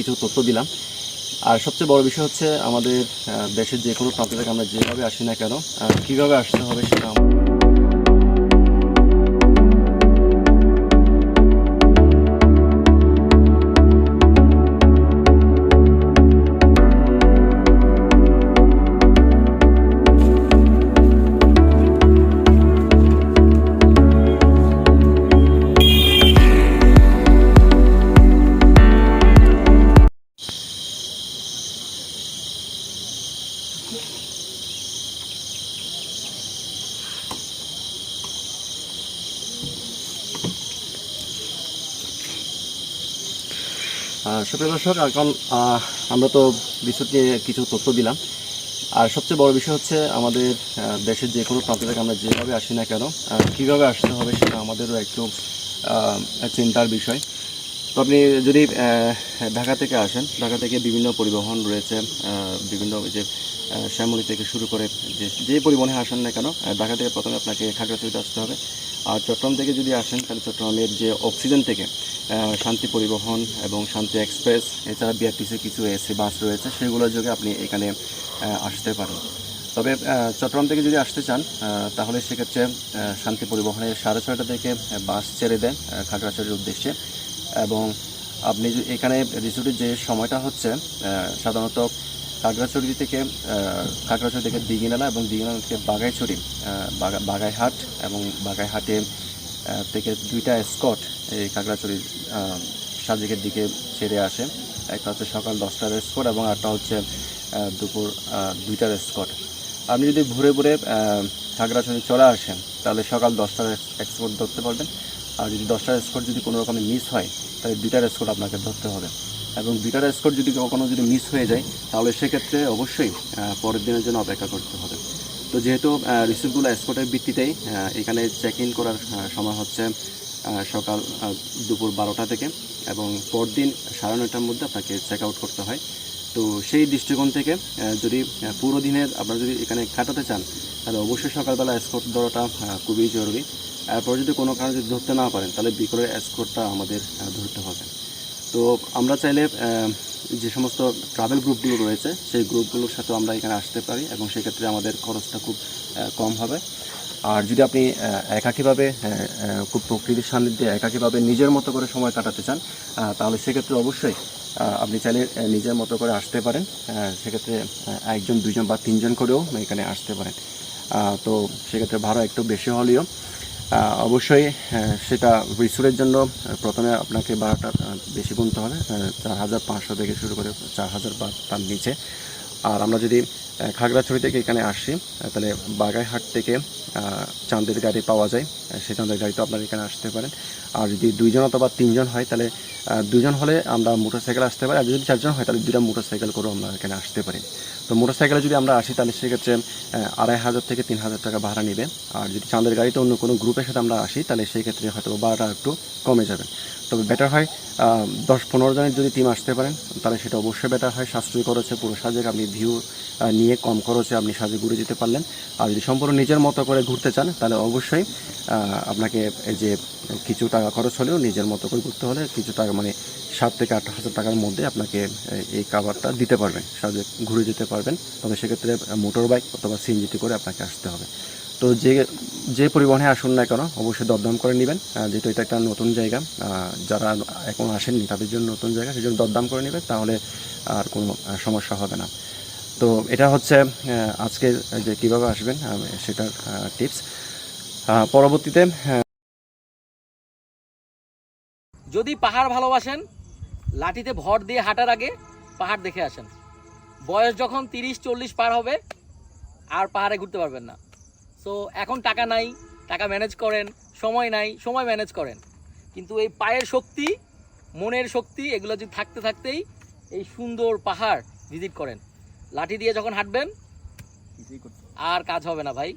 কিছু তথ্য দিলাম। আর সবচেয়ে বড় বিষয় হচ্ছে আমাদের দেশের যে কোনো প্রান্ত থেকে আমরা যেভাবে আসি না কেন কীভাবে আসতে হবে সেটা সুপ্রিয় দর্শক এখন আমরা তো বিদ্যুৎ নিয়ে কিছু তথ্য দিলাম। আর সবচেয়ে বড় বিষয় হচ্ছে আমাদের দেশের যে কোনো প্রান্ত থেকে আমরা যেভাবে আসি না কেন কীভাবে আসতে হবে সেটা আমাদেরও একটু চিন্তার বিষয়। তো আপনি যদি ঢাকা থেকে আসেন ঢাকা থেকে বিভিন্ন পরিবহন রয়েছে বিভিন্ন যে শ্যামলী থেকে শুরু করে যে যে পরিবহনে আসেন না কেন ঢাকা থেকে প্রথমে আপনাকে খাগড়াছড়িতে আসতে হবে। আর চট্টগ্রাম থেকে যদি আসেন তাহলে চট্টগ্রামের যে অক্সিজেন থেকে শান্তি পরিবহন এবং শান্তি এক্সপ্রেস এছাড়া বিআরটিসি কিছু এসি বাস রয়েছে সেগুলোর যোগে আপনি এখানে আসতে পারেন। তবে চট্টগ্রাম থেকে যদি আসতে চান তাহলে সেক্ষেত্রে শান্তি পরিবহনের সাড়ে ছয়টা থেকে বাস ছেড়ে আহ, খাগড়াছড়ির উদ্দেশ্যে। এবং আপনি এখানে রিসোর্টের যে সময়টা হচ্ছে সাধারণত খাগড়াছড়ি থেকে খাগড়াছড়ি থেকে দিঘিনালা এবং দিঘিনালা থেকে বাগাইছড়ি বাগাইহাট এবং বাগাইহাটে থেকে দুইটা স্কট এই আহ, সাজেকের দিকে ছেড়ে আসে। একটা হচ্ছে সকাল দশটার স্কট এবং আরটা হচ্ছে দুপুর দুইটার স্কট আপনি যদি ভোরে আহ, খাগড়াছড়ি চলে আসেন তাহলে সকাল দশটার এক্সপোর্ট ধরতে পারবেন। আর যদি দশটার স্কট যদি কোনো রকমের মিস হয়, তাহলে দুইটার স্কট আপনাকে ধরতে হবে। এবং দুইটার স্কট যদি কখনো যদি মিস হয়ে যায়, তাহলে সেক্ষেত্রে অবশ্যই পরের দিনের জন্য অপেক্ষা করতে হবে। তো যেহেতু রিসিপ্টগুলো স্কটের ভিত্তিতেই এখানে চেক ইন করার সময় হচ্ছে সকাল দুপুর বারোটা থেকে এবং পরদিন সাড়ে নয়টার মধ্যে আপনাকে চেক আউট করতে হয়। তো সেই দৃষ্টিকোণ থেকে যদি পুরো দিনের আপনারা যদি এখানে কাটাতে চান, তাহলে অবশ্যই সকালবেলা স্কট ধরাটা খুবই জরুরি। এরপর যদি কোনো কারণে যদি ধরতে না পারেন, তাহলে বিকলের স্কোরটা আমাদের ধরতে হবে। তো আমরা চাইলে যে সমস্ত ট্রাভেল গ্রুপগুলো রয়েছে, সেই গ্রুপগুলোর সাথেও আমরা এখানে আসতে পারি এবং সেক্ষেত্রে আমাদের খরচটা খুব কম হবে। আর যদি আপনি একাকীভাবে খুব প্রকৃতির সান্নিধ্যে একাকীভাবে নিজের মতো করে সময় কাটাতে চান তাহলে সেক্ষেত্রে অবশ্যই আপনি চাইলে নিজের মতো করে আসতে পারেন। সেক্ষেত্রে একজন দুজন বা তিনজন করেও এখানে আসতে পারেন। তো সেক্ষেত্রে ভাড়া একটু বেশি হলেও অবশ্যই সেটা রিসোর্টের জন্য প্রথমে আপনাকে ভাড়াটা বেশি গুনতে হবে। চার হাজার পাঁচশো থেকে শুরু করে চার হাজার বা তার নিচে। আর আমরা যদি খাগড়াছড়ি থেকে এখানে আসি। তাহলে বাগাইহাট থেকে চাঁদের গাড়ি পাওয়া যায়। সেই চাঁদের গাড়িতে আপনারা এখানে আসতে পারেন। আর যদি দুইজন অথবা তিনজন হয়, তাহলে দুজন হলে আমরা মোটরসাইকেল আসতে পারি। আর যদি চারজন হয়, তাহলে দুইটা মোটরসাইকেল করেও আমরা এখানে আসতে পারি। তো মোটরসাইকেলে যদি আমরা আসি, তাহলে সেক্ষেত্রে আড়াই হাজার থেকে তিন হাজার টাকা ভাড়া নেবে। আর যদি চাঁদের গাড়িতে অন্য কোনো গ্রুপের সাথে আমরা আসি, তাহলে সেই ক্ষেত্রে হয়তো ভাড়াটা একটু কমে যাবে। তবে বেটার হয় দশ পনেরো জনের যদি টিম আসতে পারেন, তাহলে সেটা অবশ্যই বেটার হয়। সাশ্রয়ী খরচে পুরো সাজেক, আপনি ভিউ নিয়ে কম খরচে আপনি সাজে ঘুরে যেতে পারলেন। আর যদি সম্পূর্ণ নিজের মতো করে ঘুরতে চান, তাহলে অবশ্যই আপনাকে এই যে কিছু টাকা খরচ হলেও নিজের মতো করে ঘুরতে হলে কিছু টাকা মানে সাত থেকে আট হাজার টাকার মধ্যে আপনাকে এই- কাভারটা দিতে পারবেন, সাজে ঘুরে যেতে পারবেন। তবে সেক্ষেত্রে মোটর বাইক অথবা সিএনজিটি করে আপনাকে আসতে হবে। তো যে যে পরিবহনে আসুন না কেন, অবশ্যই দরদাম করে নেবেন। যেহেতু এটা একটা নতুন জায়গা যারা এখন আসেননি, তাদের জন্য নতুন জায়গা সেই জন্য দরদাম করে নেবেন, তাহলে আর কোনো সমস্যা হবে না। তো এটা হচ্ছে আজকে যে কীভাবে আসবেন সেটার টিপস পরবর্তীতে আহ, যদি পাহাড় ভালোবাসেন লাঠিতে ভর দিয়ে হাঁটার আগে পাহাড় দেখে আসেন। বয়স যখন তিরিশ চল্লিশ পার হবে আর পাহাড়ে ঘুরতে পারবেন না। সো এখন টাকা নাই টাকা ম্যানেজ করেন সময় নাই সময় ম্যানেজ করেন। কিন্তু এই পায়ের শক্তি মনের শক্তি এগুলো যদি থাকতে থাকতেই এই সুন্দর পাহাড় ভিজিট করেন। লাঠি দিয়ে যখন হাঁটবেন আর কাজ হবে না ভাই।